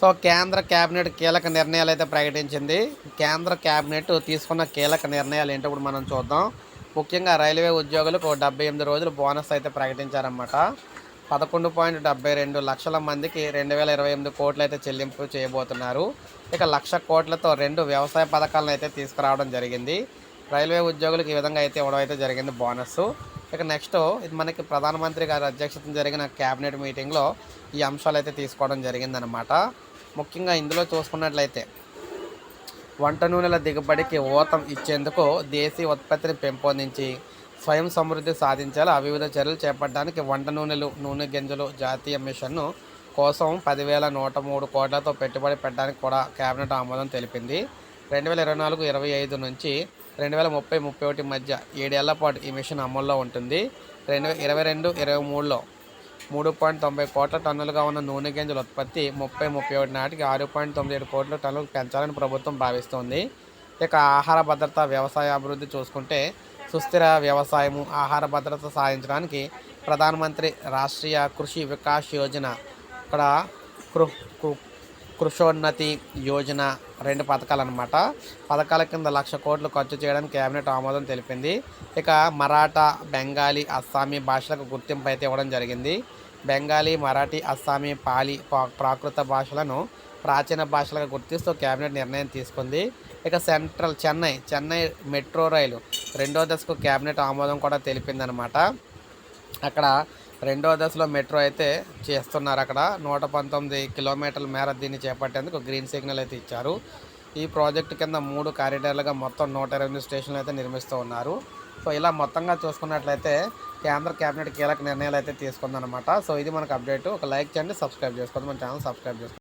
So కేంద్ర cabinet కీలక నిర్ణయాలు అయితే ప్రకటించింది. కేంద్ర కేబినెట్ తీసుకున్న కీలక నిర్ణయాలు ఏంటో ఇప్పుడు మనం చూద్దాం. ముఖ్యంగా రైల్వే ఉద్యోగులకు డెబ్బై ఎనిమిది రోజులు బోనస్ అయితే ప్రకటించారన్నమాట. పదకొండు పాయింట్ డెబ్బై రెండు లక్షల మందికి రెండు వేల ఇరవై ఎనిమిది కోట్లు అయితే చెల్లింపు చేయబోతున్నారు. ఇక లక్ష కోట్లతో రెండు వ్యవసాయ పథకాలను అయితే తీసుకురావడం జరిగింది. రైల్వే ఉద్యోగులకు ఈ విధంగా అయితే ఇవ్వడం అయితే జరిగింది బోనస్ ఇక నెక్స్ట్ ఇది మనకి ప్రధానమంత్రి గారి అధ్యక్షతన జరిగిన కేబినెట్ మీటింగ్లో ఈ అంశాలు అయితే తీసుకోవడం జరిగిందనమాట ముఖ్యంగా ఇందులో చూసుకున్నట్లయితే వంట నూనెల దిగుబడికి ఊతం ఇచ్చేందుకు దేశీయ ఉత్పత్తిని పెంపొందించి స్వయం సమృద్ధి సాధించాలి వివిధ చర్యలు చేపట్టడానికి వంట నూనెలు నూనె గింజలు జాతీయ మిషన్ను కోసం పదివేల నూట మూడు కోట్లతో పెట్టుబడి పెట్టడానికి కూడా కేబినెట్ ఆమోదం తెలిపింది. రెండు వేల ఇరవై నాలుగు ఇరవై ఐదు నుంచి రెండు వేల ముప్పై ముప్పై ఒకటి మధ్య ఏడేళ్ళ పాటు ఈ మిషన్ అమల్లో ఉంటుంది. రెండు వేల ఇరవై రెండు ఇరవై మూడులో మూడు పాయింట్ తొంభై కోట్ల టన్నులుగా ఉన్న నూనె గింజల ఉత్పత్తి ముప్పై ముప్పై ఒకటి నాటికి ఆరు పాయింట్ తొమ్మిది ఏడు కోట్ల టన్నులు పెంచాలని ప్రభుత్వం భావిస్తోంది. ఇక ఆహార భద్రత వ్యవసాయ అభివృద్ధి చూసుకుంటే సుస్థిర వ్యవసాయము ఆహార భద్రత సాధించడానికి ప్రధానమంత్రి రాష్ట్రీయ కృషి వికాస్ యోజన. ఇక్కడ కృ- కృషోన్నతి యోజన రెండు పథకాలు అనమాట పథకాల కింద లక్ష కోట్లు ఖర్చు చేయడానికి కేబినెట్ ఆమోదం తెలిపింది. ఇక మరాఠా బెంగాలీ అస్సామీ భాషలకు గుర్తింపు అయితే ఇవ్వడం జరిగింది. బెంగాలీ మరాఠీ అస్సామీ పాలి పా- ప్రాకృత భాషలను ప్రాచీన భాషలుగా గుర్తిస్తూ కేబినెట్ నిర్ణయం తీసుకుంది. ఇక central Chennai Chennai metro rail రెండో దశకు కేబినెట్ ఆమోదం కూడా తెలిపిందనమాట అక్కడ రెండో దశలో మెట్రో అయితే చేస్తున్నారు అక్కడ. నూట పంతొమ్మిది కిలోమీటర్ల మేర దీన్ని చేపట్టేందుకు గ్రీన్ సిగ్నల్ అయితే ఇచ్చారు. ఈ ప్రాజెక్టు కింద మూడు కారిడార్లుగా మొత్తం నూట ఇరవై స్టేషన్లు అయితే నిర్మిస్తూ ఉన్నారు. సో ఇలా మొత్తంగా చూసుకున్నట్లయితే కేంద్ర కేబినెట్ కీలక నిర్ణయాలు అయితే తీసుకుందనమాట సో ఇది మనకు అప్డేట్. ఒక లైక్ చేయండి సబ్స్క్రైబ్ చేసుకోండి. మన ఛానల్ సబ్స్క్రైబ్ చేసుకోండి.